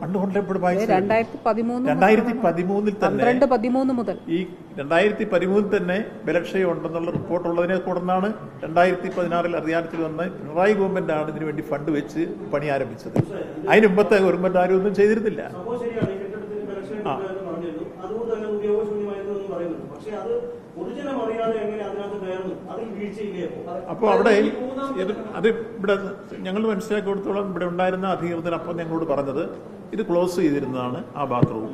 പണ്ട് കൊണ്ട് എപ്പോഴും വായിച്ചു രണ്ടായിരത്തി പതിമൂന്ന് രണ്ടായിരത്തി പതിമൂന്നിൽ തന്നെ പന്ത്രണ്ട് പതിമൂന്ന് മുതൽ ഈ രണ്ടായിരത്തി പതിമൂന്നിൽ തന്നെ ബലക്ഷയം ഉണ്ടെന്നുള്ള റിപ്പോർട്ട് ഉള്ളതിനെ തുടർന്നാണ് രണ്ടായിരത്തി പതിനാറിൽ അധികാരത്തിൽ വന്ന് പിണറായി ഗവൺമെന്റാണ് ഇതിനു വേണ്ടി ഫണ്ട് വെച്ച് പണി ആരംഭിച്ചത്. അതിന് മുമ്പത്തെ ഗവൺമെന്റ് ആരും ഒന്നും ചെയ്തിരുന്നില്ല. ആ. എന്ന് അതുകൊണ്ട് തന്നെ ഉപയോഗശൂന്യമായിരുന്നു എന്ന് പറയുന്നുണ്ട്. പക്ഷെ അത് പൊതുജനം അറിയാതെ എങ്ങനെ അതിനകത്ത് കയറുന്നു? അതിൽ വീഴ്ചയില്ലേ അപ്പോ? അപ്പോൾ അവിടെ അത് ഇവിടെ ഞങ്ങൾ മനസ്സിലാക്കി കൊടുത്തോളം ഇവിടെ ഉണ്ടായിരുന്ന അധികൃതർ അപ്പം ഞങ്ങളോട് പറഞ്ഞത് ഇത് ക്ലോസ് ചെയ്തിരുന്നതാണ് ആ ബാത്റൂം.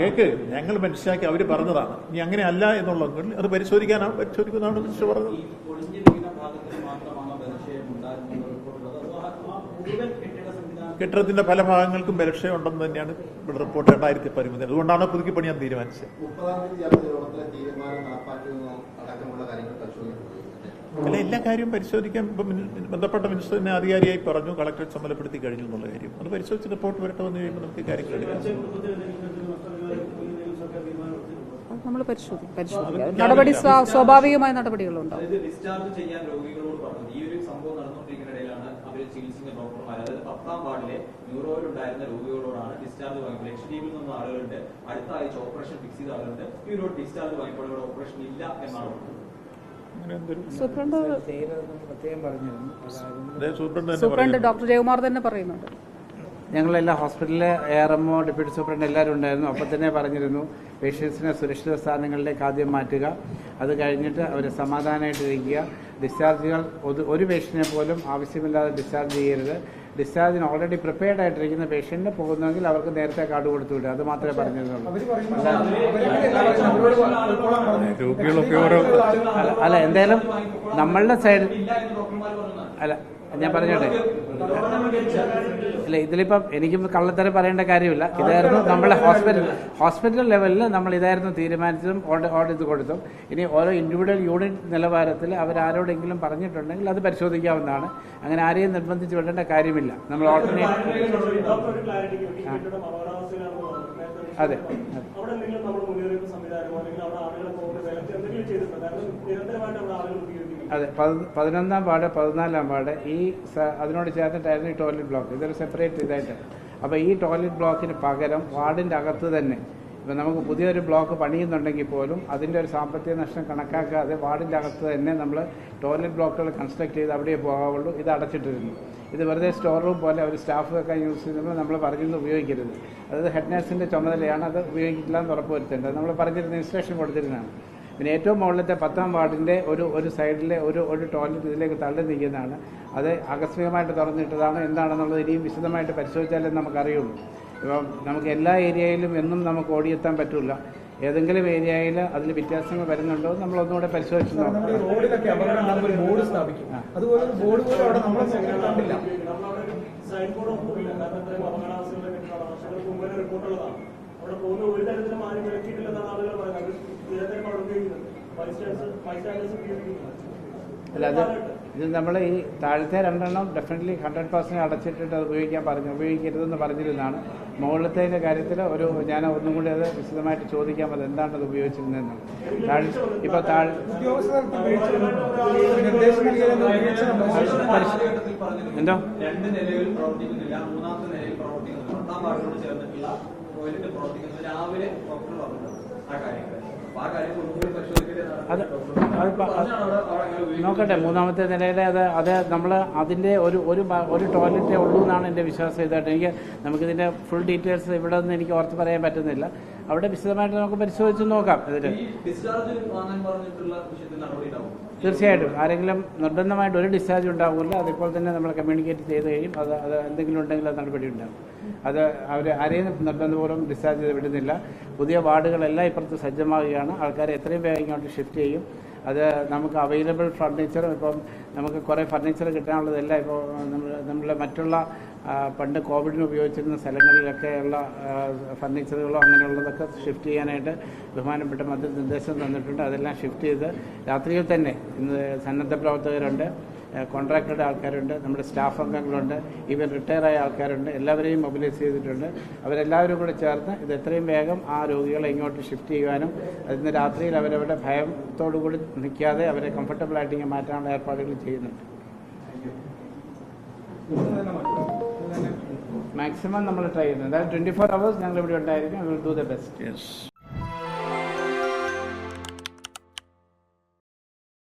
കേക്ക് ഞങ്ങൾ മനസ്സിലാക്കി അവർ പറഞ്ഞതാണ്. ഇനി അങ്ങനെ അല്ല എന്നുള്ളതെങ്കിൽ അത് പരിശോധിക്കാനാണ് പരിശോധിക്കുന്നതാണ് മിനിസ്റ്റർ പറഞ്ഞത്. കെട്ടിടത്തിന്റെ പല ഭാഗങ്ങൾക്കും ബലക്ഷയം ഉണ്ടെന്ന് തന്നെയാണ് ഇവിടെ റിപ്പോർട്ട് രണ്ടായിരത്തി പതിമൂന്നിൽ അതുകൊണ്ടാണ് പുതുക്കി പണിയാൻ തീരുമാനിച്ചത്? അല്ല എല്ലാ കാര്യവും പരിശോധിക്കാൻ ഇപ്പം ബന്ധപ്പെട്ട മിനിസ്റ്റർ തന്നെ അധികാരിയായി പറഞ്ഞു കളക്ടർ ചുമതലപ്പെടുത്തി കഴിഞ്ഞു എന്നുള്ള കാര്യം. അത് പരിശോധിച്ച് റിപ്പോർട്ട് വരട്ടെ വന്നു കഴിയുമ്പോൾ നമുക്ക് കാര്യങ്ങൾ എടുക്കാം. നമ്മൾ പരിശോധിക്കും. പരിശോധിക്കും. നടപടി സ്വാ- സ്വാഭാവികമായ നടപടികളുണ്ടാവും. അതായത് ഡിസ്ചാർജ് ചെയ്യാൻ രോഗികളോട് പറഞ്ഞു. ഈ ഒരു സംഭവം നടന്നുകൊണ്ടിരിക്കുന്ന ഇടയിലാണ് അവർ ചികിത്സിക്കുന്ന ഡോക്ടർമാർ അതായത് പത്താം വാർഡിലെ ന്യൂറോയിൽ ഉണ്ടായിരുന്ന രോഗികളോടാണ് ഡിസ്ചാർജ് വാങ്ങിയത് ലക്ഷദ്വീപിൽ നിന്നും ആളുകളുണ്ട് അടുത്ത ആഴ്ച ഓപ്പറേഷൻ ഫിക്സ് ചെയ്ത ആളുകളുണ്ട്. ഈ ഒരു ഡിസ്ചാർജ് വാങ്ങിയപ്പോൾ ഓപ്പറേഷൻ ഇല്ല എന്നാണ്. അങ്ങനെ എന്തൊരു സൂപ്രണ്ട് സൂപ്രണ്ട് തന്നെ സൂപ്രണ്ട് പറഞ്ഞു ഡോക്ടർ ജയകുമാർ തന്നെ പറയുന്നുണ്ട്. ഞങ്ങളെല്ലാം ഹോസ്പിറ്റലിലെ A R MO deputy superintendent എല്ലാവരും ഉണ്ടായിരുന്നു. അപ്പം തന്നെ പറഞ്ഞിരുന്നു പേഷ്യൻസിനെ സുരക്ഷിത സ്ഥാനങ്ങളിലേക്ക് ആദ്യം മാറ്റുക. അത് കഴിഞ്ഞിട്ട് അവർ സമാധാനമായിട്ടിരിക്കുക. ഡിസ്ചാർജുകൾ ഒരു- ഒരു പേഷ്യനെ പോലും ആവശ്യമില്ലാതെ ഡിസ്ചാർജ് ചെയ്യരുത്. ഡിസ്ചാർജിന് ഓൾറെഡി പ്രിപ്പയർഡ് ആയിട്ടിരിക്കുന്ന പേഷ്യന്റിന് പോകുന്നെങ്കിൽ അവർക്ക് നേരത്തെ കാർഡ് കൊടുത്തു വിടുക. അത് മാത്രമേ പറഞ്ഞിരുന്നുള്ളൂ. അല്ല എന്തായാലും നമ്മളുടെ സൈഡ് ഇല്ല എന്ന് ഡോക്ടർമാർ പറഞ്ഞതാണ് അല്ല ഞാൻ പറഞ്ഞോട്ടെ? ഇല്ല ഇതിലിപ്പം എനിക്കും കള്ളത്തരം പറയേണ്ട കാര്യമില്ല. ഇതായിരുന്നു നമ്മുടെ ഹോസ്പിറ്റൽ ഹോസ്പിറ്റൽ ലെവലിൽ നമ്മൾ ഇതായിരുന്നു തീരുമാനിച്ചതും ഓർഡർ ഇത് കൊടുത്തും ഇനി ഓരോ ഇൻഡിവിജ്വൽ യൂണിറ്റ് നിലവാരത്തിൽ അവരാരോടെങ്കിലും പറഞ്ഞിട്ടുണ്ടെങ്കിൽ അത് പരിശോധിക്കാവുന്നതാണ്. അങ്ങനെ ആരെയും നിർബന്ധിച്ച് വിടേണ്ട കാര്യമില്ല. നമ്മൾ ഓൾട്ടർനേറ്റ് അതെ. അതെ, അതെ പതിനൊന്നാം വാർഡ് പതിനാലാം വാർഡ് ഈ അതിനോട് ചേർന്നിട്ടായിരുന്നു ഈ ടോയ്ലറ്റ് ബ്ലോക്ക് ഇതൊരു സെപ്പറേറ്റ് ഇതായിട്ട്. അപ്പോൾ ഈ ടോയ്ലറ്റ് ബ്ലോക്കിന് പകരം വാർഡിന്റെ അകത്ത് തന്നെ ഇപ്പം നമുക്ക് പുതിയൊരു ബ്ലോക്ക് പണിയുന്നുണ്ടെങ്കിൽ പോലും അതിന്റെ ഒരു സാമ്പത്തിക നഷ്ടം കണക്കാക്കാതെ വാർഡിന്റെ അകത്ത് തന്നെ നമ്മൾ ടോയ്ലറ്റ് ബ്ലോക്കുകൾ കൺസ്ട്രക്ട് ചെയ്ത് അവിടെ പോകാവുള്ളൂ. ഇത് അടച്ചിട്ടിരുന്നു. ഇത് വെറുതെ സ്റ്റോർ റൂം പോലെ അവർ സ്റ്റാഫ് ഒക്കെ യൂസ് ചെയ്യുമ്പോൾ നമ്മൾ പറഞ്ഞിരുന്നു ഉപയോഗിക്കരുത്. അതായത് ഹെഡ് നേഴ്സിന്റെ ചുമതലയാണ് അത് ഉപയോഗിക്കില്ല എന്ന് ഉറപ്പ് വരുത്തേണ്ടത് നമ്മൾ പറഞ്ഞിരുന്ന ഇൻസ്ട്രക്ഷൻ കൊടുത്തിരുന്നതാണ്. പിന്നെ ഏറ്റവും മുകളിലത്തെ പത്താം വാർഡിന്റെ ഒരു ഒരു സൈഡിലെ ഒരു ഒരു ടോയ്ലറ്റ് ഇതിലേക്ക് തള്ളി നിൽക്കുന്നതാണ്. അത് ആകസ്മികമായിട്ട് തുറന്നിട്ടതാണ്. എന്താണെന്നുള്ളത് ഇനിയും വിശദമായിട്ട് പരിശോധിച്ചാലേ നമുക്കറിയുള്ളൂ. ഇപ്പം നമുക്ക് എല്ലാ ഏരിയയിലും എന്നും നമുക്ക് ഓടിയെത്താൻ പറ്റില്ല ഏതെങ്കിലും ഏരിയയിൽ അതിൽ വ്യത്യാസങ്ങൾ വരുന്നുണ്ടോ നമ്മൾ ഒന്നുകൂടെ പരിശോധിച്ച് അവിടെ പോകുന്ന ഒരു തരത്തിലും ആരും വിലക്കിയിട്ടില്ലെന്നാണ് ആളുകൾ അല്ല ഇത് നമ്മൾ ഈ താഴത്തെ രണ്ടെണ്ണം ഡെഫിനറ്റ്ലി ഹൺഡ്രഡ് പെർസെന്റ് അടച്ചിട്ടിട്ട് അത് ഉപയോഗിക്കാൻ പറഞ്ഞു. ഉപയോഗിക്കരുതെന്ന് പറഞ്ഞിരുന്നാണ് മുകളിലത്തേന്റെ കാര്യത്തിൽ ഒരു ഞാൻ ഒന്നും കൂടി അത് വിശദമായിട്ട് ചോദിക്കാൻ അത് എന്താണ് അത് ഉപയോഗിച്ചിരുന്നതെന്ന്. താഴെ ഇപ്പോൾ താഴെ. എന്തോ? രണ്ട് നിലയിൽ പ്രവർത്തിക്കുന്നില്ല. മൂന്നാമത്തെ നിലയിൽ പ്രവർത്തിക്കുന്നു. ചേർന്നിട്ടുള്ള രാവിലെ ഡോക്ടർ പറഞ്ഞിട്ടുണ്ട് ആ കാര്യങ്ങൾ. അത്. നോക്കട്ടെ മൂന്നാമത്തെ നിലയിലെ അത് അത് നമ്മൾ അതിന്റെ ഒരു ഒരു ഒരു ടോയ്ലറ്റേ ഉള്ളൂ എന്നാണ് എന്റെ വിശ്വാസം ഇതായിട്ട്. എനിക്ക് നമുക്കിതിന്റെ ഫുൾ ഡീറ്റെയിൽസ് ഇവിടെ നിന്ന് എനിക്ക് ഓർത്ത് പറയാൻ പറ്റുന്നില്ല. അവിടെ വിശദമായിട്ട് നമുക്ക് പരിശോധിച്ച് നോക്കാം ഇതിൽ ഈ ഡിസ്ചാർജ് വാങ്ങാൻ പറഞ്ഞിട്ടുള്ള വിഷയത്തിൽ നടപടി ഉണ്ടാവും തീർച്ചയായിട്ടും. ആരെങ്കിലും നിർബന്ധമായിട്ട് ഒരു ഡിസ്ചാർജ് ഉണ്ടാവില്ല അതേപോലെ തന്നെ നമ്മൾ കമ്മ്യൂണിക്കേറ്റ് ചെയ്ത് കഴിയും. അത് അത് എന്തെങ്കിലും ഉണ്ടെങ്കിൽ അത് നടപടി ഉണ്ടാകും അത് അവർ ആരെയും നിർബന്ധപൂർവം ഡിസ്ചാർജ് ചെയ്ത് വിടുന്നില്ല. പുതിയ വാർഡുകളെല്ലാം ഇപ്പുറത്ത് സജ്ജമാവുകയാണ്. ആൾക്കാരെ എത്രയും വേഗം ഇങ്ങോട്ട് ഷിഫ്റ്റ് ചെയ്യും. അത് നമുക്ക് അവൈലബിൾ ഫർണിച്ചർ ഇപ്പം നമുക്ക് കുറേ ഫർണിച്ചർ കിട്ടാനുള്ളതെല്ലാം ഇപ്പോൾ നമ്മൾ നമ്മളെ മറ്റുള്ള പണ്ട് കോവിഡിന് ഉപയോഗിച്ചിരുന്ന സ്ഥലങ്ങളിലൊക്കെ ഉള്ള ആ, ഫർണിച്ചറുകളോ അങ്ങനെയുള്ളതൊക്കെ ഷിഫ്റ്റ് ചെയ്യാനായിട്ട് ബഹുമാനപ്പെട്ട മന്ത്രി നിർദ്ദേശം തന്നിട്ടുണ്ട്. അതെല്ലാം ഷിഫ്റ്റ് ചെയ്ത് രാത്രിയിൽ തന്നെ ഇന്ന് സന്നദ്ധ പ്രവർത്തകരുണ്ട്. കോൺട്രാക്ടറുടെ ആൾക്കാരുണ്ട് നമ്മുടെ സ്റ്റാഫ് അംഗങ്ങളുണ്ട് ഈവൻ റിട്ടയർ ആയ ആൾക്കാരുണ്ട് എല്ലാവരെയും മൊബിലൈസ് ചെയ്തിട്ടുണ്ട്. അവരെല്ലാവരും കൂടെ ചേർന്ന് ഇത് എത്രയും വേഗം ആ രോഗികളെ ഇങ്ങോട്ട് ഷിഫ്റ്റ് ചെയ്യുവാനും അതിന് രാത്രിയിൽ അവരവരുടെ ഭയത്തോടു കൂടി നിൽക്കാതെ അവരെ കംഫർട്ടബിൾ ആയിട്ട് ഇങ്ങനെ മാറ്റാനുള്ള ഏർപ്പാടുകൾ ചെയ്യുന്നുണ്ട്. മാക്സിമം നമ്മൾ ട്രൈ ചെയ്യുന്നത് അതായത് ട്വന്റി ഫോർ അവേഴ്സ് ഞങ്ങൾ ഇവിടെ ഉണ്ടായിരിക്കും വിൽ ഡു ദ ബെസ്റ്റ്